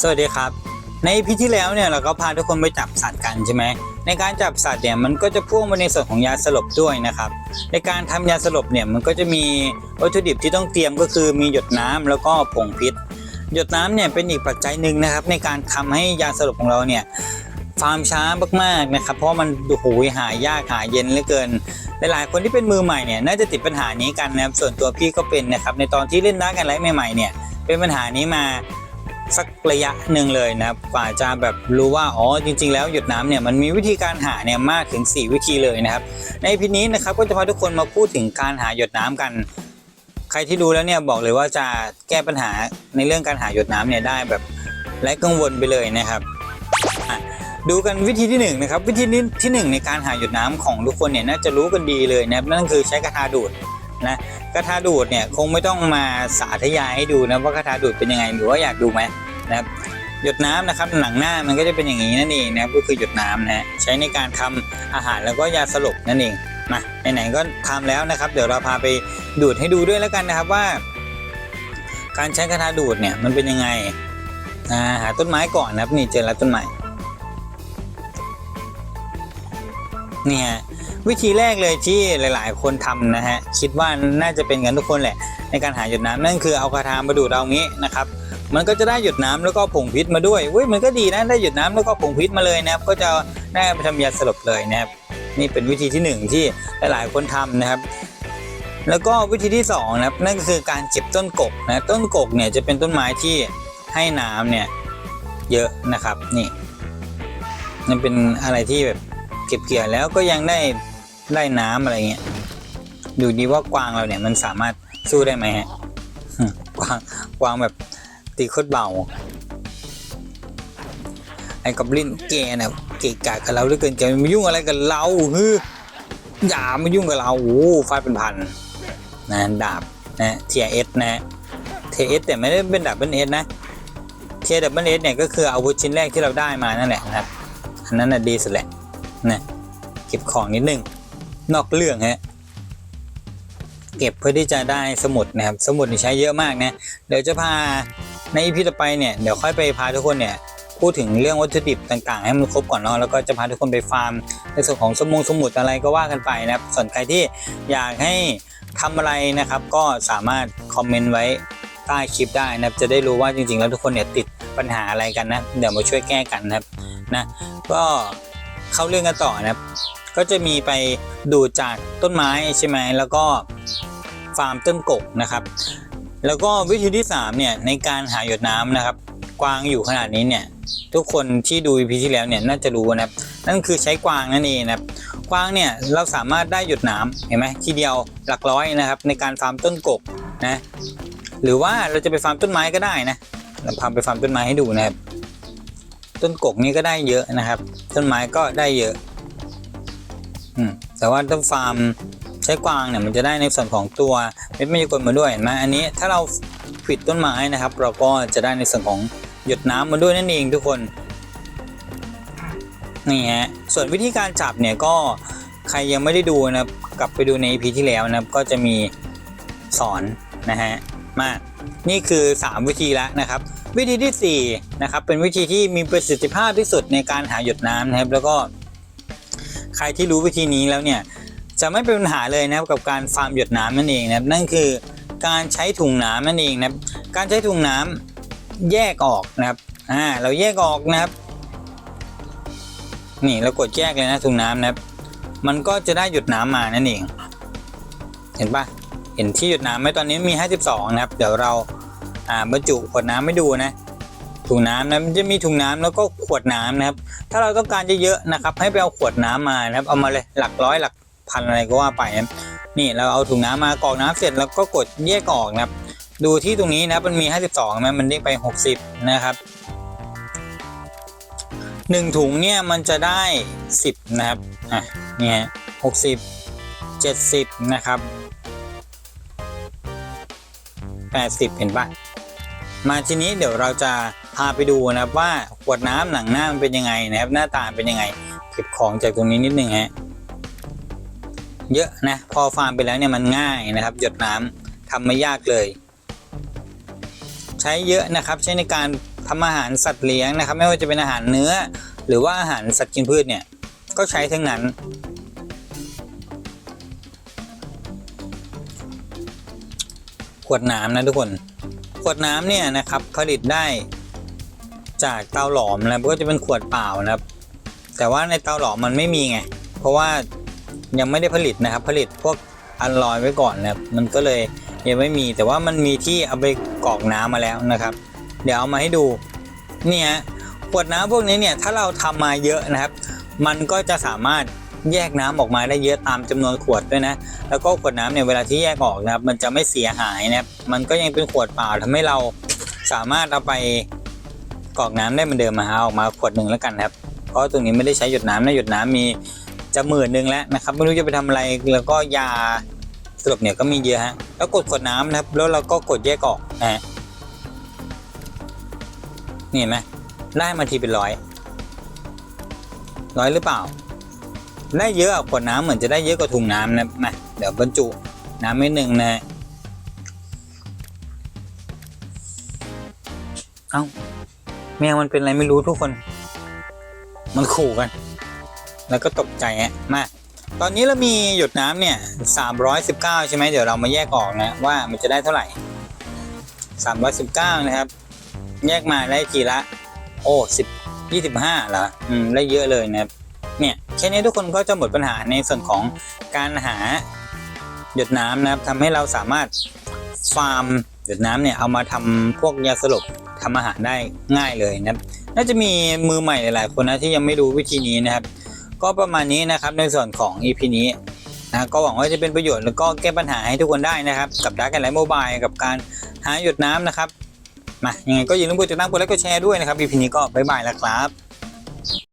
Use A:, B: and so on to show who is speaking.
A: สวัสดีครับ ในพีที่แล้วเนี่ยเราก็พาทุกคนไปจับสัตว์กันใช่ไหมในการจับสัตว์เนี่ยมันก็จะพ่วงมาในส่วนของยาสลบด้วยนะครับ ในการทำยาสลบเนี่ยมันก็จะมีวัตถุดิบที่ต้องเตรียมก็คือมีหยดน้ำแล้วก็ผงพิษ หยดน้ำเนี่ยเป็นอีกปัจจัยหนึ่งนะครับ ในการทำให้ยาสลบของเราเนี่ยฟาร์มช้ามากๆนะครับ เพราะมันดูหยหายากหาเย็นเหลือเกิน หลายๆคนที่เป็นมือใหม่เนี่ยน่าจะติดปัญหานี้กันนะครับส่วนตัวพี่ก็เป็นนะครับในตอนที่เล่นน้ากันไลฟ์ใหม่ๆเนี่ยเป็นปัญหานี้มา สักระยะหนึ่งเลยนะครับกว่าจะแบบรู้ว่าอ๋อจริง ๆ แล้วหยดน้ำเนี่ยมันมีวิธีการหาเนี่ยมากถึง 4 วิธีเลยนะครับ ในพีนี้นะครับก็จะพาทุกคนมาพูดถึงการหาหยดน้ำกัน ใครที่ดูแล้วเนี่ยบอกเลยว่าจะแก้ปัญหาในเรื่องการหาหยดน้ำเนี่ยได้แบบไร้กังวลไปเลยนะครับดูกันวิธีที่หนึ่งนะครับวิธีนี้ที่หนึ่งในการหาหยดน้ำของทุกคนเนี่ยน่าจะรู้กันดีเลยนะครับนั่นคือใช้กระทาดูด นะกระทาดูดเนี่ยคงไม่ต้องมาสาธยายให้ดูนะว่ากระทาดูดเป็นยังไงหรือว่าอยากดูไหมนะครับหยดน้ำนะครับหนังหน้ามันก็จะเป็นอย่างนี้นั่นเองนะครับก็คือหยดน้ำนะใช้ในการทำอาหารแล้วก็ยาสลบนั่นเองมาไหนๆก็ทำแล้วนะครับ เดี๋ยวเราพาไปดูดให้ดูด้วยแล้วกันนะครับว่า การใช้กระทาดูดเนี่ยมันเป็นยังไงาหาต้นไม้ก่อนนะครับ นี่เจอแล้วต้นไม้เนี่ย วิธีแรกเลยที่หลาย ๆ คนทำนะฮะคิดว่าน่าจะเป็นกันทุกคนแหละ ในการหาหยดน้ำนั่นคือเอากระทามาดูดเอางี้นะครับมันก็จะได้หยดน้ำแล้วก็ผงพิษมาด้วยเว้ยมันก็ดีนะได้หยดน้ำแล้วก็ผงพิษมาเลยนะครับ ก็จะได้ไปทำยาสลบเลยนะครับนี่เป็นวิธีที่หนึ่งที่หลาย ๆ คนทำนะครับ แล้วก็วิธีที่สองนะครับนั่นก็คือการเก็บต้นกกนะต้นกกเนี่ยจะเป็นต้นไม้ที่ให้น้ำเนี่ยเยอะนะครับนี่มันเป็นอะไรที่แบบเก็บเกี่ยวแล้วก็ยังได้ ได้น้ำอะไรเงี้ยดูดีว่ากวางเราเนี่ยมันสามารถสู้ได้ไหมฮะกวางกวางแบบตีโคตรเบาไอ้กอบลินแกเนี่ยเกะกะกับเราเหลือเกินแกมายุ่งอะไรกับเราฮืออย่ามายุ่งกับเราโอ้ฟาดเป็นพันนะดาบนะเทียเอสนะเทียเอสแต่ไม่ได้เป็นดาบเป็นเอสนะเทียดับเบิลเอสเนี่ยก็คืออาวุธชิ้นแรกที่เราได้มานั่นแหละนะครับอันนั้นน่ะดีสุดแหละนะเก็บของนิดนึง นอกเรื่องฮะเก็บเพื่อที่จะได้สมุดนะครับ สมุดนี่ใช้เยอะมากนะ เดี๋ยวจะพาในอีพีต่อไปเนี่ยเดี๋ยวค่อยไปพาทุกคนเนี่ยพูดถึงเรื่องวัตถุดิบต่างๆ ให้มันครบก่อนเนาะแล้วก็จะพาทุกคนไปฟาร์ม ในส่วนของสมุงสมุดอะไรก็ว่ากันไปนะครับส่วนใครที่อยากให้ทำอะไรนะครับ ก็สามารถคอมเมนต์ไว้ใต้คลิปได้นะครับจะได้รู้ว่าจริงๆ แล้วทุกคนเนี่ยติดปัญหาอะไรกันนะ เดี๋ยวมาช่วยแก้กันนะครับนะก็เข้าเรื่องกันต่อนะครับ ก็จะมีไปดูดจากต้นไม้ใช่ไหมแล้วก็ฟาร์มต้นกกนะครับ แล้วก็วิธีที่3เนี่ยในการหาหยดน้ำนะครับ กวางอยู่ขนาดนี้เนี่ยทุกคนที่ดู EP ที่แล้วเนี่ยน่าจะรู้นะครับ นั่นคือใช้กวางนั่นเองนะครับกวางเนี่ยเราสามารถได้หยดน้ำเห็นไหมทีเดียวหลักร้อยนะครับ ในการฟาร์มต้นกกนะหรือว่าเราจะไปฟาร์มต้นไม้ก็ได้นะเราพาไปฟาร์มต้นไม้ให้ดูนะครับ ต้นกกนี้ก็ได้เยอะนะครับ ต้นไม้ก็ได้เยอะ แต่ว่าต้นฟาร์มใช้กวางเนี่ยมันจะได้ในส่วนของตัวเม็ดมายากลมาด้วยเห็นไหมอันนี้ถ้าเราปิดต้นไม้นะครับ เราก็จะได้ในส่วนของหยดน้ำมาด้วยนั่นเองทุกคนนี่ฮะส่วนวิธีการจับเนี่ยก็ใครยังไม่ได้ดูนะครับกลับไปดูใน EP ที่แล้วนะครับก็จะมีสอนนะฮะมานี่คือ 3 วิธีแล้วนะครับ วิธีที่4นะครับเป็นวิธีที่มีประสิทธิภาพที่สุดในการหาหยดน้ำนะครับแล้วก็ ใครที่รู้วิธีนี้แล้วเนี่ยจะไม่เป็นปัญหาเลยนะครับกับการฟาร์มหยดน้ำนั่นเองนะครับนั่นคือการใช้ถุงน้ำนั่นเองนะครับการใช้ถุงน้ำแยกออกนะครับอ่าเราแยกออกนะครับ นี่เรากดแยกเลยนะถุงน้ำนะครับ มันก็จะได้หยดน้ำมานั่นเอง เห็นปะเห็นที่หยดน้ำไหมตอนนี้มี 52 นะครับ เดี๋ยวเราอ่าบรรจุขวดน้ำไม่ดูนะ ถุงน้ำนะมันจะมีถุงน้ำแล้วก็ขวดน้ำนะครับ ถ้าเราต้องการเยอะๆนะครับ ให้ไปเอาขวดน้ำมานะครับ เอามาเลยหลักร้อยหลักพันอะไรก็ว่าไปนะนี่เราเอาถุงน้ำมากรอกน้ำเสร็จแล้วก็กดแยกออกนะครับ ดูที่ตรงนี้นะมันมี 52ไหมมันเด้งไป 60 นะครับหนึ่งถุงเนี่ยมันจะได้สิบนะครับอะเนี่ยหกสิบเจ็ดสิบนะครับแปดสิบเห็นปะมาทีนี้เดี๋ยวเราจะ พาไปดูนะครับว่าขวดน้ำหนังหน้ามันเป็นยังไงนะครับ หน้าตาเป็นยังไง เก็บของจากตรงนี้นิดนึงฮะเยอะนะ พอฟาร์มไปแล้วเนี่ยมันง่ายนะครับ หยดน้ำทำไม่ยากเลย ใช้เยอะนะครับ ใช้ในการทำอาหารสัตว์เลี้ยงนะครับ ไม่ว่าจะเป็นอาหารเนื้อ หรือว่าอาหารสัตว์กินพืชเนี่ยก็ใช้ทั้งนั้นขวดน้ำนะทุกคน ขวดน้ำเนี่ยนะครับผลิตได้ จากเตาหลอมนะก็จะเป็นขวดเปล่านะครับ แต่ว่าในเตาหลอมมันไม่มีไง เพราะว่ายังไม่ได้ผลิตนะครับ ผลิตพวกอันลอยไว้ก่อนนะครับ มันก็เลยยังไม่มีแต่ว่ามันมีที่เอาไปกรอกน้ำมาแล้วนะครับ เดี๋ยวเอามาให้ดูเนี่ยขวดน้ำพวกนี้เนี่ยถ้าเราทำมาเยอะนะครับ มันก็จะสามารถแยกน้ำออกมาได้เยอะตามจำนวนขวดด้วยนะ แล้วก็ขวดน้ำเนี่ยเวลาที่แยกออกนะครับ มันจะไม่เสียหายนะครับ มันก็ยังเป็นขวดเปล่าทำให้เราสามารถเอาไป กรอกน้ำได้เหมือนเดิมมาเอาออกมาขวดหนึ่งแล้วกันครับ เพราะตรงนี้ไม่ได้ใช้หยดน้ำนะหยดน้ำมีจะหมื่นหนึ่งแล้วนะครับ ไม่รู้จะไปทำอะไรแล้วก็ยาสลบเนี่ยก็มีเยอะฮะแล้วกดขวดน้ำนะครับ แล้วเราก็กดแยกออกนะฮะนี่เห็นไหมได้มาทีเป็นร้อยร้อยหรือเปล่า ได้เยอะอะขวดน้ำเหมือนจะได้เยอะกว่าถุงน้ำนะมาเดี๋ยวบรรจุน้ำนิดหนึ่งนะ เอ้า แมวมันเป็นอะไรไม่รู้ทุกคน มันขู่กัน แล้วก็ตกใจฮะมาตอนนี้เรามีหยดน้ำเนี่ย319 ใช่ไหมเดี๋ยวเรามาแยกออกนะ ว่ามันจะได้เท่าไหร่ 319 นะครับ แยกมาได้กี่ละ โอ้10 25เหรออืมได้เยอะเลยนะครับเนี่ยแค่นี้ทุกคนก็จะหมดปัญหาในส่วนของการหาหยดน้ำนะครับทำให้เราสามารถฟาร์มหยดน้ำเนี่ยเอามาทำพวกยาสลบ ทำอาหารได้ง่ายเลยนะครับ น่าจะมีมือใหม่หลาย ๆ คนนะที่ยังไม่รู้วิธีนี้นะครับ ก็ประมาณนี้นะครับในส่วนของ EP นี้นะก็หวังว่าจะเป็นประโยชน์แล้วก็แก้ปัญหาให้ทุกคนได้นะครับ กับดักกันไลท์โมบายกับการหาหยดน้ำนะครับมายังไงก็อย่าลืมกดติดตามกดไลค์กดแชร์ด้วยนะครับ EP นี้ก็บ๊ายบายแล้วครับ